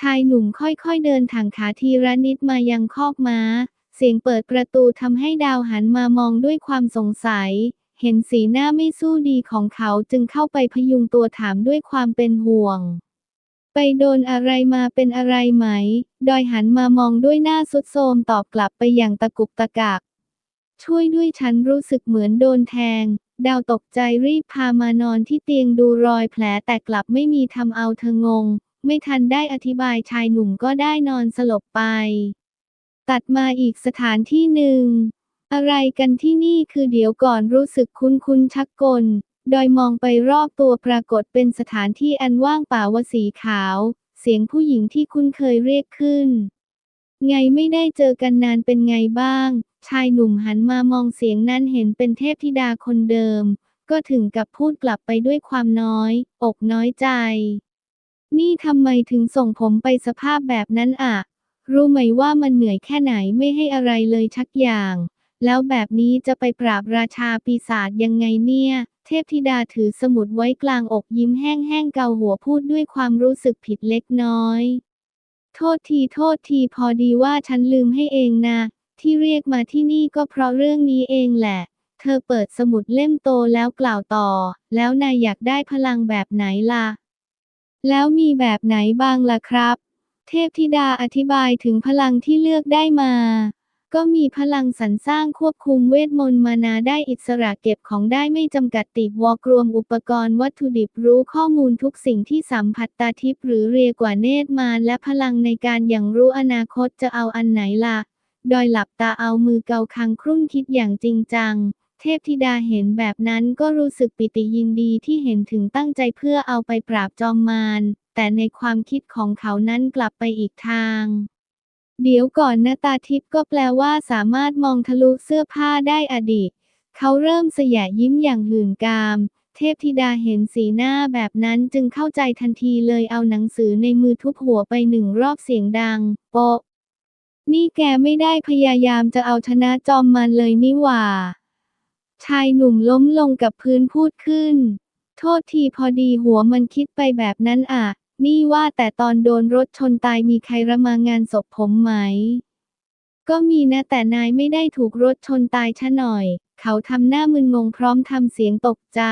ชายหนุ่มค่อยๆเดินถังขาทีละนิดมายังคอกม้า เสียงเปิดประตูทำให้ดาวหันมามองด้วยความสงสัย เห็นสีหน้าไม่สู้ดีของเขาจึงเข้าไปพยุงตัวถามด้วยความเป็นห่วง ไปโดนอะไรมาเป็นอะไรไหม ดอยหันมามองด้วยหน้าสุดโทมตอบกลับไปอย่างตะกุกตะกัก ช่วยด้วยฉันรู้สึกเหมือนโดนแทงดาวตกใจรีบพามานอนที่เตียงดูรอยแผลแต่กลับไม่มีทำเอาเธองง ไม่ทันได้อธิบายชายหนุ่มก็ได้นอนสลบไป ตัดมาอีกสถานที่หนึ่ง อะไรกันที่นี่คือเดี๋ยวก่อนรู้สึกคุ้นคุ้นชักกล ดอยมองไปรอบตัวปรากฏเป็นสถานที่อันว่างเปล่าวสีขาว เสียงผู้หญิงที่คุ้นเคยเรียกขึ้น ไงไม่ได้เจอกันนานเป็นไงบ้าง ชายหนุ่มหันมามองเสียงนั้นเห็นเป็นเทพธิดาคนเดิม ก็ถึงกับพูดกลับไปด้วยความน้อย อกน้อยใจ นี่ทำไมถึงส่งผมไปสภาพแบบนั้นอะรู้ไหมว่ามันเหนื่อยแค่ไหนไม่ให้อะไรเลยชักอย่าง แล้วแบบนี้จะไปปราบราชาปีศาจยังไงเนี่ย เทพธิดาถือสมุดไว้กลางอกยิ้มแห้งๆเกาหัวพูดด้วยความรู้สึกผิดเล็กน้อย โทษทีโทษทีพอดีว่าฉันลืมให้เองนะ ที่เรียกมาที่นี่ก็เพราะเรื่องนี้เองแหละเธอเปิดสมุดเล่มโตแล้วกล่าวต่อ แล้วนายอยากได้พลังแบบไหนล่ะ แล้วมีแบบไหนบ้างล่ะครับ เทพธิดาอธิบายถึงพลังที่เลือกได้มา ก็มีพลังสรรสร้างควบคุมเวทมนต์มานาได้อิสระเก็บของได้ไม่จำกัดติดวอกรวมอุปกรณ์วัตถุดิบรู้ข้อมูลทุกสิ่งที่สัมผัสตาทิพย์หรือเรียกว่าเนตรมาและพลังในการอย่างรู้อนาคตจะเอาอันไหนล่ะ ดอยหลับตาเอามือเกาคังครุ่นคิดอย่างจริงจัง เทพธิดาเห็นแบบนั้นก็รู้สึกปิติยินดีที่เห็นถึงตั้งใจเพื่อเอาไปปราบจอมมาร แต่ในความคิดของเขานั้นกลับไปอีกทาง เดี๋ยวก่อนนะตาทิพย์ก็แปลว่าสามารถมองทะลุเสื้อผ้าได้อดีต เขาเริ่มเสยยิ้มอย่างหื่นกาม เทพธิดาเห็นสีหน้าแบบนั้นจึงเข้าใจทันทีเลยเอาหนังสือในมือทุบหัวไปหนึ่งรอบเสียงดัง โปะนี่แกไม่ได้พยายามจะเอาชนะจอมมันเลยนี่หว่า ชายหนุ่มล้มลงกับพื้นพูดขึ้น โทษทีพอดีหัวมันคิดไปแบบนั้นอะ นี่ว่าแต่ตอนโดนรถชนตายมีใครระมางานศพผมไหม ก็มีนะแต่นายไม่ได้ถูกรถชนตายชะหน่อย เขาทำหน้ามึนงงพร้อมทำเสียงตกใจ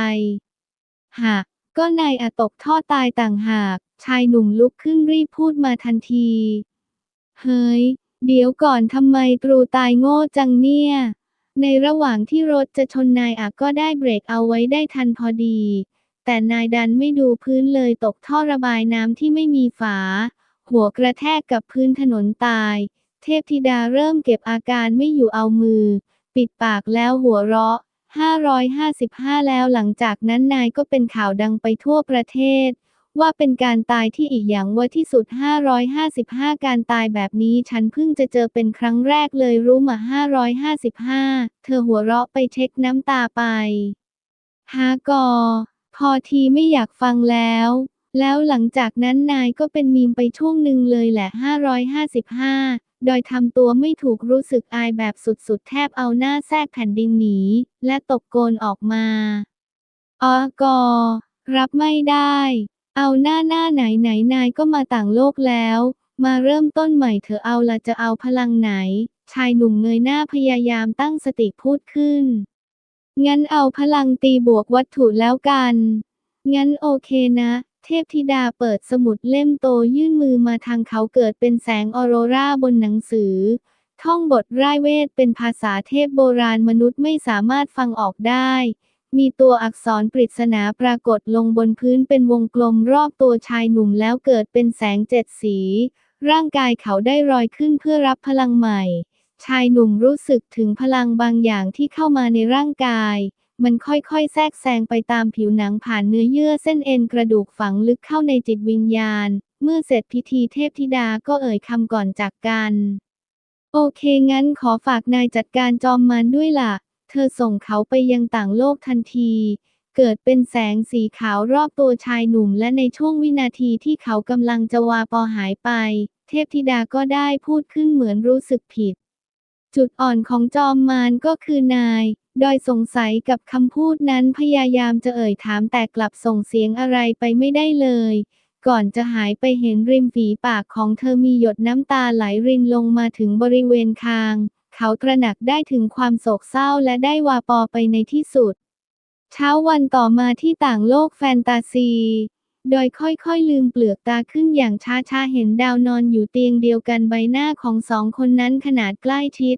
หากก็นายอะตกท่อตายต่างหาก ชายหนุ่มลุกขึ้นรีบพูดมาทันที เฮ้ย เดี๋ยวก่อนทำไมตรูตายโง่จังเนี่ย ในระหว่างที่รถจะชนนายอะก็ได้เบรกเอาไว้ได้ทันพอดี แต่นายดันไม่ดูพื้นเลยตกท่อระบายน้ำที่ไม่มีฝา หัวกระแทกกับพื้นถนนตาย เทพธิดาเริ่มเก็บอาการไม่อยู่เอามือ ปิดปากแล้วหัวเราะ 555 แล้วหลังจากนั้นนายก็เป็นข่าวดังไปทั่วประเทศ ว่าเป็นการตายที่อีกอย่างว่าที่สุด 555 การตายแบบนี้ฉันเพิ่งจะเจอเป็นครั้งแรกเลยรู้มา 555 เธอหัวเราะไปเช็คน้ำตาไป ฮากอ พอทีไม่อยากฟังแล้ว แล้วหลังจากนั้นนายก็เป็นมีมไปช่วงหนึ่งเลยแหละ 555โดยทำตัวไม่ถูกรู้สึกอายแบบสุดๆ แทบเอาหน้าแทรกแผ่นดินหนี และตกโกนออกมาออกอ รับไม่ได้ เอาหน้าหน้าไหนไหนนายก็มาต่างโลกแล้ว มาเริ่มต้นใหม่เธอเอาละจะเอาพลังไหน ชายหนุ่มเงยหน้าพยายามตั้งสติพูดขึ้น งั้นเอาพลังตีบวกวัตถุแล้วกัน งั้นโอเคนะ เทพธิดาเปิดสมุดเล่มโตยื่นมือมาทางเขาเกิดเป็นแสงออโรราบนหนังสือ ท่องบทไร่ายเวทเป็นภาษาเทพโบราณมนุษย์ไม่สามารถฟังออกได้ มีตัวอักษรปริศนาปรากฏลงบนพื้นเป็นวงกลมรอบตัวชายหนุ่มแล้วเกิดเป็นแสงเจ็ดสี ร่างกายเขาได้ลอยขึ้นเพื่อรับพลังใหม่ ชายหนุ่มรู้สึกถึงพลังบางอย่างที่เข้ามาในร่างกาย มันค่อยๆ แทรกแซงไปตามผิวหนังผ่านเนื้อเยื่อเส้นเอ็นกระดูกฝังลึกเข้าในจิตวิญญาณ เมื่อเสร็จพิธีเทพธิดาก็เอ่ยคำก่อนจากกัน โอเคงั้นขอฝากนายจัดการจอมมันด้วยล่ะ เธอส่งเขาไปยังต่างโลกทันที เกิดเป็นแสงสีขาวรอบตัวชายหนุ่มและในช่วงวินาทีที่เขากำลังจะวาปอหายไป เทพธิดาก็ได้พูดขึ้นเหมือนรู้สึกผิด จุดอ่อนของจอมมารก็คือนาย ดอยสงสัยกับคำพูดนั้นพยายามจะเอ่ยถามแต่กลับส่งเสียงอะไรไปไม่ได้เลยก่อนจะหายไปเห็นริมฝีปากของเธอมีหยดน้ำตาไหลรินลงมาถึงบริเวณคาง เขาตระหนักได้ถึงความโศกเศร้าและได้วาปอไปในที่สุด เช้าวันต่อมาที่ต่างโลกแฟนตาซี โดยค่อยๆลืมเปลือกตาขึ้นอย่างช้าๆเห็นดาวนอนอยู่เตียงเดียวกันใบหน้าของสองคนนั้นขนาดใกล้ชิด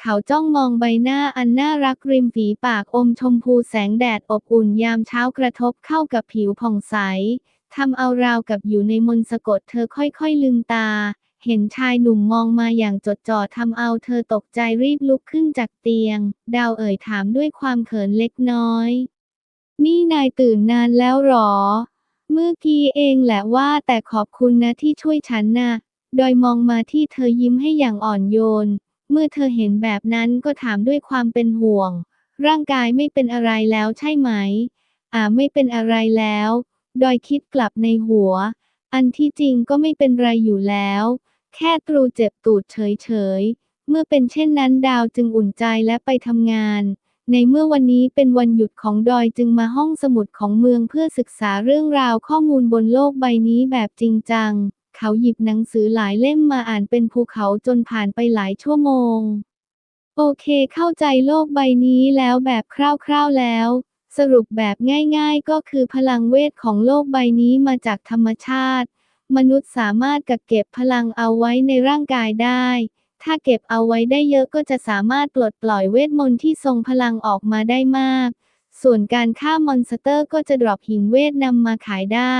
เขาจ้องมองใบหน้าอันน่ารักริมฝีปากอมชมพูแสงแดดอบอุ่นยามเช้ากระทบเข้ากับผิวผ่องใสทำเอาราวกับอยู่ในมนต์สะกดเธอค่อยๆลืมตา เห็นชายหนุ่มมองมาอย่างจดจ่อทำเอาเธอตกใจรีบลุกขึ้นจากเตียง ดาวเอ่ยถามด้วยความเขินเล็กน้อย นี่นายตื่นนานแล้วหรอ เมื่อกี้เองแหละว่าแต่ขอบคุณนะที่ช่วยฉันนะดอยมองมาที่เธอยิ้มให้อย่างอ่อนโยน เมื่อเธอเห็นแบบนั้นก็ถามด้วยความเป็นห่วง ร่างกายไม่เป็นอะไรแล้วใช่ไหม อ่าไม่เป็นอะไรแล้ว ดอยคิดกลับในหัว อันที่จริงก็ไม่เป็นไรอยู่แล้ว แค่ตรูเจ็บตูดเฉยๆ เมื่อเป็นเช่นนั้นดาวจึงอุ่นใจและไปทำงาน ในเมื่อวันนี้เป็นวันหยุดของดอยจึงมาห้องสมุดของเมืองเพื่อศึกษาเรื่องราวข้อมูลบนโลกใบนี้แบบจริงจัง เขาหยิบหนังสือหลายเล่มมาอ่านเป็นภูเขาจนผ่านไปหลายชั่วโมง โอเคเข้าใจโลกใบนี้แล้วแบบคร่าวๆแล้ว สรุปแบบง่ายๆก็คือพลังเวทของโลกใบนี้มาจากธรรมชาติ มนุษย์สามารถกักเก็บพลังเอาไว้ในร่างกายได้ ถ้าเก็บเอาไว้ได้เยอะก็จะสามารถปลดปล่อยเวทมนต์ที่ทรงพลังออกมาได้มาก ส่วนการฆ่ามอนสเตอร์ก็จะดรอปหินเวทนำมาขายได้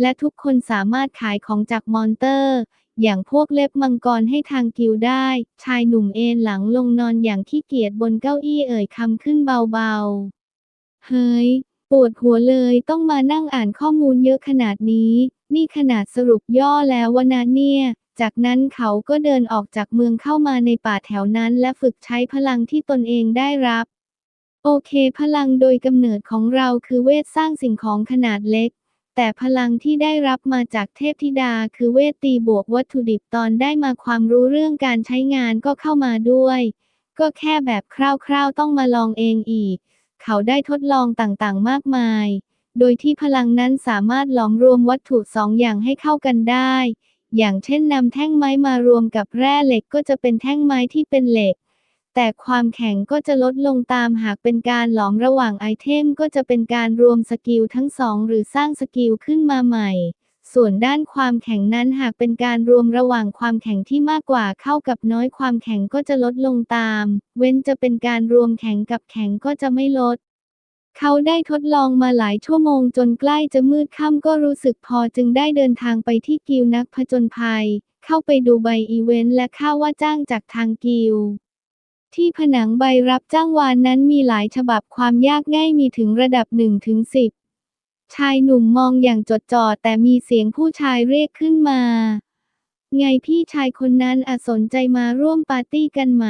และทุกคนสามารถขายของจากมอนเตอร์ อย่างพวกเล็บมังกรให้ทางกิลได้ ชายหนุ่มเอนหลังลงนอนอย่างขี้เกียจบนเก้าอี้เอ่ยคำขึ้นเบาๆ เฮ้ย ปวดหัวเลยต้องมานั่งอ่านข้อมูลเยอะขนาดนี้ นี่ขนาดสรุปย่อแล้ววะนะเนี่ย จากนั้นเขาก็เดินออกจากเมืองเข้ามาในป่าแถวนั้นและฝึกใช้พลังที่ตนเองได้รับ โอเค พลังโดยกำเนิดของเราคือเวทสร้างสิ่งของขนาดเล็ก แต่พลังที่ได้รับมาจากเทพธิดาคือเวทตีบวกวัตถุดิบตอนได้มาความรู้เรื่องการใช้งานก็เข้ามาด้วย ก็แค่แบบคร่าวๆต้องมาลองเองอีก เขาได้ทดลองต่างๆ มากมาย โดยที่พลังนั้นสามารถหลอมรวมวัตถุสองอย่างให้เข้ากันได้ อย่างเช่นนำแท่งไม้มารวมกับแร่เหล็กก็จะเป็นแท่งไม้ที่เป็นเหล็ก แต่ความแข็งก็จะลดลงตามหากเป็นการหลอมระหว่างไอเทมก็จะเป็นการรวมสกิลทั้งสองหรือสร้างสกิลขึ้นมาใหม่ ส่วนด้านความแข็งนั้นหากเป็นการรวมระหว่างความแข็งที่มากกว่าเข้ากับน้อยความแข็งก็จะลดลงตาม เว้นจะเป็นการรวมแข็งกับแข็งก็จะไม่ลด เขาได้ทดลองมาหลายชั่วโมงจนใกล้จะมืดค่ำก็รู้สึกพอจึงได้เดินทางไปที่กิลด์นักผจญภัย เข้าไปดูใบอีเวนต์และค่าว่าจ้างจากทางกิลด์ที่ผนังใบรับจ้างวานนั้นมีหลายฉบับความยากง่ายมีถึงระดับ1ถึง10 ชายหนุ่มมองอย่างจดจ่อแต่มีเสียงผู้ชายเรียกขึ้นมา ไงพี่ชายคนนั้นอสนใจมาร่วมปาร์ตี้กันไหม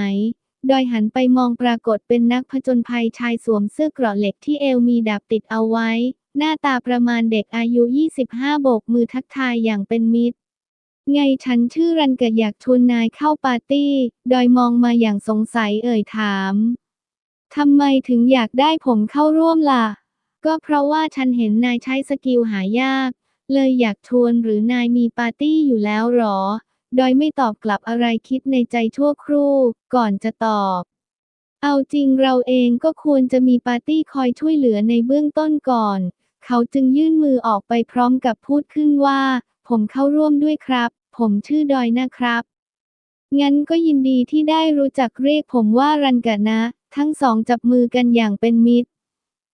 ดอยหันไปมองปรากฏเป็นนักผจญภัยชายสวมเสื้อเกราะเหล็กที่เอวมีดาบติดเอาไว้ หน้าตาประมาณเด็กอายุ 25 โบกมือทักทายอย่างเป็นมิตร ไงฉันชื่อรันเกิดอยากชวนนายเข้าปาร์ตี้ ดอยมองมาอย่างสงสัยเอ่ยถามทำไมถึงอยากได้ผมเข้าร่วมล่ะ ก็เพราะว่าฉันเห็นนายใช้สกิลหายาก เลยอยากชวนหรือนายมีปาร์ตี้อยู่แล้วหรอ ดอยไม่ตอบกลับอะไรคิดในใจชั่วครู่ ก่อนจะตอบ เอาจริงเราเองก็ควรจะมีปาร์ตี้คอยช่วยเหลือในเบื้องต้นก่อน เขาจึงยื่นมือออกไปพร้อมกับพูดขึ้นว่า ผมเข้าร่วมด้วยครับ ผมชื่อดอยนะครับ งั้นก็ยินดีที่ได้รู้จักเรียกผมว่ารันกะนะ ทั้งสองจับมือกันอย่างเป็นมิตร